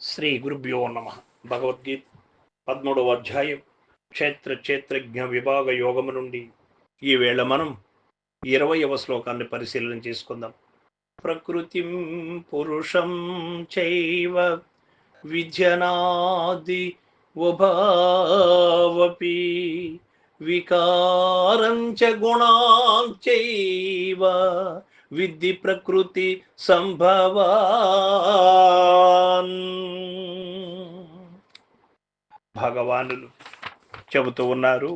శ్రీ గురుభ్యో నమ. భగవద్గీత పదమూడవ అధ్యాయం. క్షేత్ర క్షేత్రజ్ఞ విభాగ యోగము నుండి ఈ వేళ మనం ఇరవయవ శ్లోకాన్ని పరిశీలన చేసుకుందాం. ప్రకృతిం పురుషం చైవ విద్యనాది ఉభావపి వికారం చ గుణాం చైవ విద్ధి ప్రకృతి సంభవాన్. భగవానులు చెబుతూ ఉన్నారు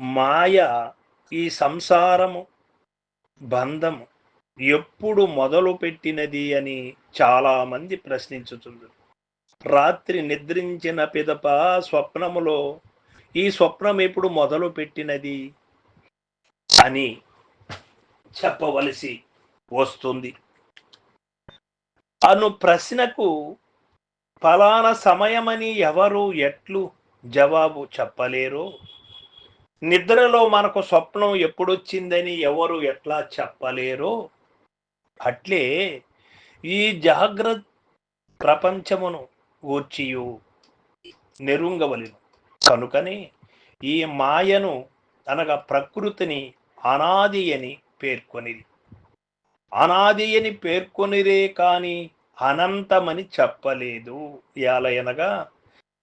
మాయ ఈ సంసారము బంధము ఎప్పుడు మొదలు పెట్టినది అని చాలామంది ప్రశ్నించుతుంది రాత్రి నిద్రించిన పిదప స్వప్నములో ఈ స్వప్నం ఎప్పుడు మొదలు పెట్టినది అని చెప్పవలసి వస్తుంది. అను ప్రశ్నకు ఫలానా సమయమని ఎవరు ఎట్లు జవాబు చెప్పలేరు. నిద్రలో మనకు స్వప్నం ఎప్పుడొచ్చిందని ఎవరు ఎట్లా చెప్పలేరో. అట్లే ఈ జాగ్రత్త ప్రపంచమును గూర్చియు నెరుంగవలను. కనుకనే ఈ మాయను అనగా ప్రకృతిని అనాది అని పేర్కొనిది అనాది అని పేర్కొనిరే కాని అనంతమని చెప్పలేదు. ఎలయనగా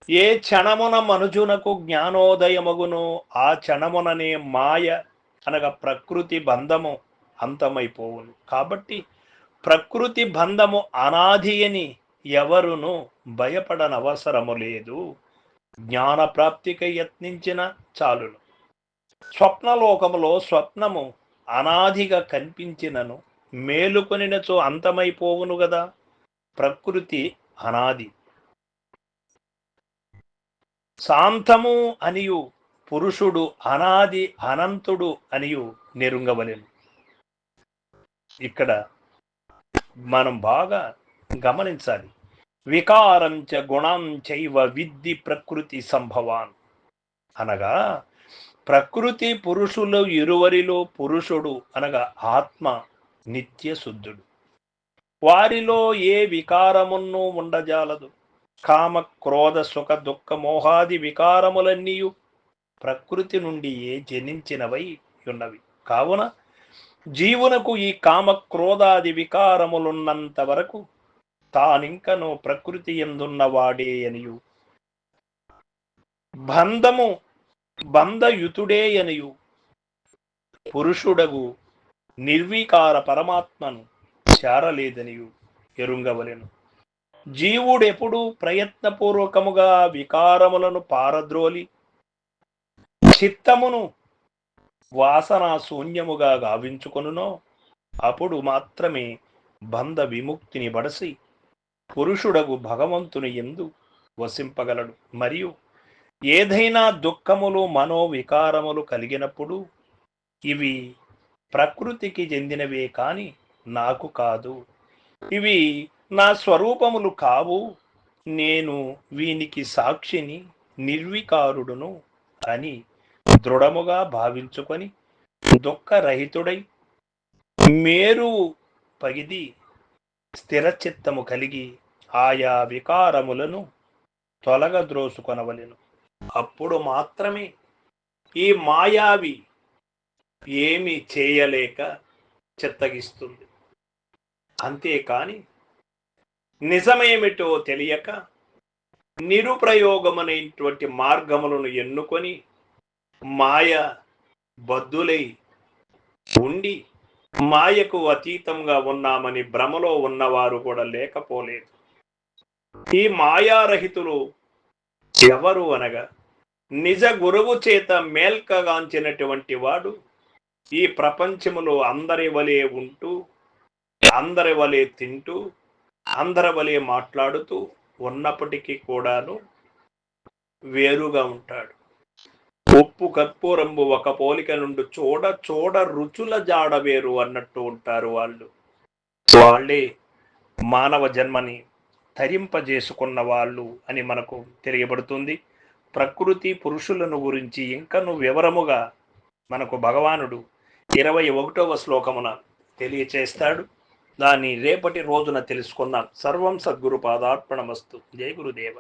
ఏ క్షణమున మనుజునకు జ్ఞానోదయమగునో ఆ క్షణముననే మాయ అనగా ప్రకృతి బంధము అంతమైపోవును. కాబట్టి ప్రకృతి బంధము అనాది అని ఎవరును భయపడనవసరము లేదు. జ్ఞాన ప్రాప్తికి యత్నించిన చాలును. స్వప్నలోకములో స్వప్నము అనాదిగా కనిపించినను మేలుకొనినచో అంతమైపోవును గదా? ప్రకృతి అనాది. శాంతము అనియు పురుషుడు అనాది అనంతుడు అనియు నెరుంగవలేను. ఇక్కడ మనం బాగా గమనించాలి. వికారం చ గుణం చైవ విద్ది ప్రకృతి సంభవాన్ అనగా ప్రకృతి పురుషులు ఇరువరిలో పురుషుడు అనగా ఆత్మ నిత్య శుద్ధుడు. వారిలో ఏ వికారమును ఉండజాలదు. కామ క్రోధ సుఖ దుఃఖ మోహాది వికారములన్నీయు ప్రకృతి నుండి ఏ జనించినవై ఉన్నవి. కావున జీవునకు ఈ కామ క్రోధాది వికారములున్నంత వరకు తానింకను ప్రకృతి ఎందున్నవాడే అనియు. బంధము బంధయుతుడే అనియు పురుషుడగు నిర్వికార పరమాత్మను చేరలేదనియు ఎరుంగవలెను. జీవుడెప్పుడు ప్రయత్నపూర్వకముగా వికారములను పారద్రోలి చిత్తమును వాసన శూన్యముగా గావించుకొనునో అప్పుడు మాత్రమే బంధ విముక్తిని బడసి పురుషుడగు భగవంతుని ఎందు వసింపగలడు. మరియు ఏదైనా దుఃఖములు మనోవికారములు కలిగినప్పుడు ఇవి ప్రకృతికి చెందినవే కాని నాకు కాదు. ఇవి నా స్వరూపములు కావు. నేను వీనికి సాక్షిని నిర్వికారుడును అని దృఢముగా భావించుకొని దుఃఖరహితుడై మేరు పగిది స్థిరచిత్తము కలిగి ఆయా వికారములను తొలగద్రోసుకొనవలెను. అప్పుడు మాత్రమే ఈ మాయావి ఏమి చేయలేక చెత్తగిస్తుంది. అంతేకాని నిజమేమిటో తెలియక నిరుప్రయోగమనేటువంటి మార్గములను ఎన్నుకొని మాయ బద్దులై ఉండి మాయకు అతీతంగా ఉన్నామని భ్రమలో ఉన్నవారు కూడా లేకపోలేదు. ఈ మాయారహితులు ఎవరు అనగా నిజ గురువు చేత మేల్కగాంచినటువంటి వాడు ఈ ప్రపంచములో అందరి వలె ఉంటూ అందరి వలె తింటూ అందరి వలె మాట్లాడుతూ ఉన్నప్పటికీ కూడాను వేరుగా ఉంటాడు. ఉప్పు కర్పూరంబు ఒక పోలిక నుండి చూడ చూడ రుచుల జాడ వేరు అన్నట్టు ఉంటారు వాళ్ళు. వాళ్ళే మానవ జన్మని తరింపజేసుకున్న వాళ్ళు అని మనకు తెలియబడుతుంది. ప్రకృతి పురుషులను గురించి ఇంకను వివరముగా మనకు భగవానుడు ఇరవై ఒకటవ శ్లోకమున తెలియచేస్తాడు. దాన్ని రేపటి రోజున తెలుసుకుందాం. సర్వం సద్గురు పాదార్పణమస్తు. జై గురుదేవ.